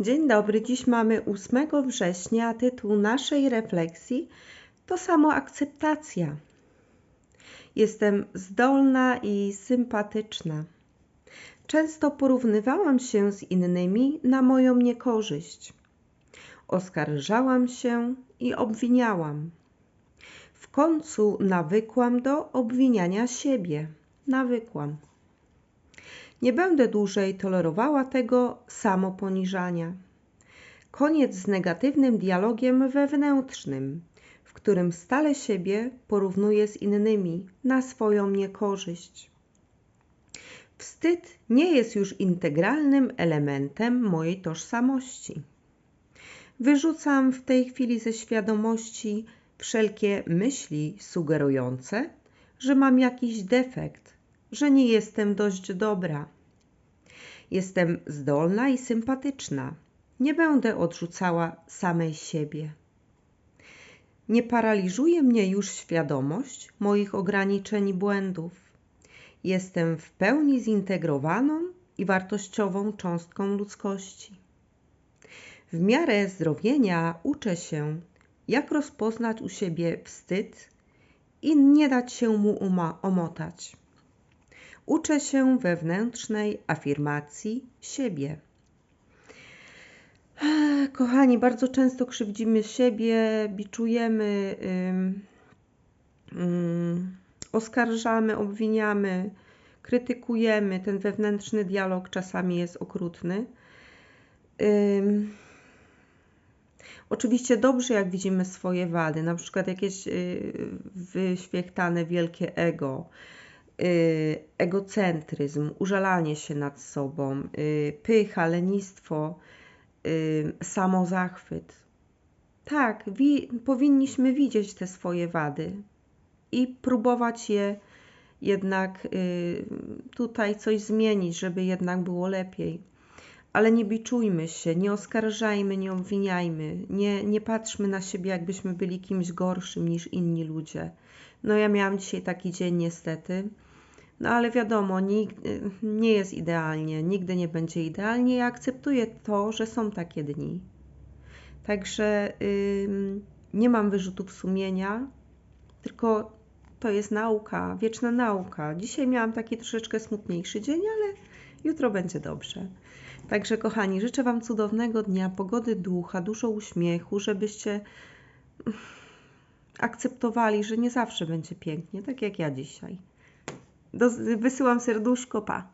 Dzień dobry, dziś mamy 8 września, a tytuł naszej refleksji to samoakceptacja. Jestem zdolna i sympatyczna. Często porównywałam się z innymi na moją niekorzyść. Oskarżałam się i obwiniałam. W końcu nawykłam do obwiniania siebie. Nawykłam. Nie będę dłużej tolerowała tego samoponiżania. Koniec z negatywnym dialogiem wewnętrznym, w którym stale siebie porównuję z innymi na swoją niekorzyść. Wstyd nie jest już integralnym elementem mojej tożsamości. Wyrzucam w tej chwili ze świadomości wszelkie myśli sugerujące, że mam jakiś defekt, że nie jestem dość dobra. Jestem zdolna i sympatyczna. Nie będę odrzucała samej siebie. Nie paraliżuje mnie już świadomość moich ograniczeń i błędów. Jestem w pełni zintegrowaną i wartościową cząstką ludzkości. W miarę zdrowienia uczę się, jak rozpoznać u siebie wstyd i nie dać się mu omotać. Uczę się wewnętrznej afirmacji siebie. Kochani, bardzo często krzywdzimy siebie, biczujemy, oskarżamy, obwiniamy, krytykujemy. Ten wewnętrzny dialog czasami jest okrutny. Oczywiście dobrze, jak widzimy swoje wady, na przykład jakieś y, wyświechtane wielkie ego, egocentryzm, użalanie się nad sobą, y, pycha, lenistwo, y, samozachwyt. Tak, wi powinniśmy widzieć te swoje wady i próbować je jednak tutaj coś zmienić, żeby jednak było lepiej. Ale nie biczujmy się, nie oskarżajmy, nie obwiniajmy, nie, nie patrzmy na siebie, jakbyśmy byli kimś gorszym niż inni ludzie. No ja miałam dzisiaj taki dzień niestety no ale wiadomo, nie jest idealnie, nigdy nie będzie idealnie. Ja akceptuję to, że są takie dni. Także yy, nie mam wyrzutów sumienia, tylko to jest nauka, wieczna nauka. Dzisiaj miałam taki troszeczkę smutniejszy dzień, ale jutro będzie dobrze. Także kochani, życzę Wam cudownego dnia, pogody ducha, dużo uśmiechu, żebyście akceptowali, że nie zawsze będzie pięknie, tak jak ja dzisiaj. Do, wysyłam serduszko, pa.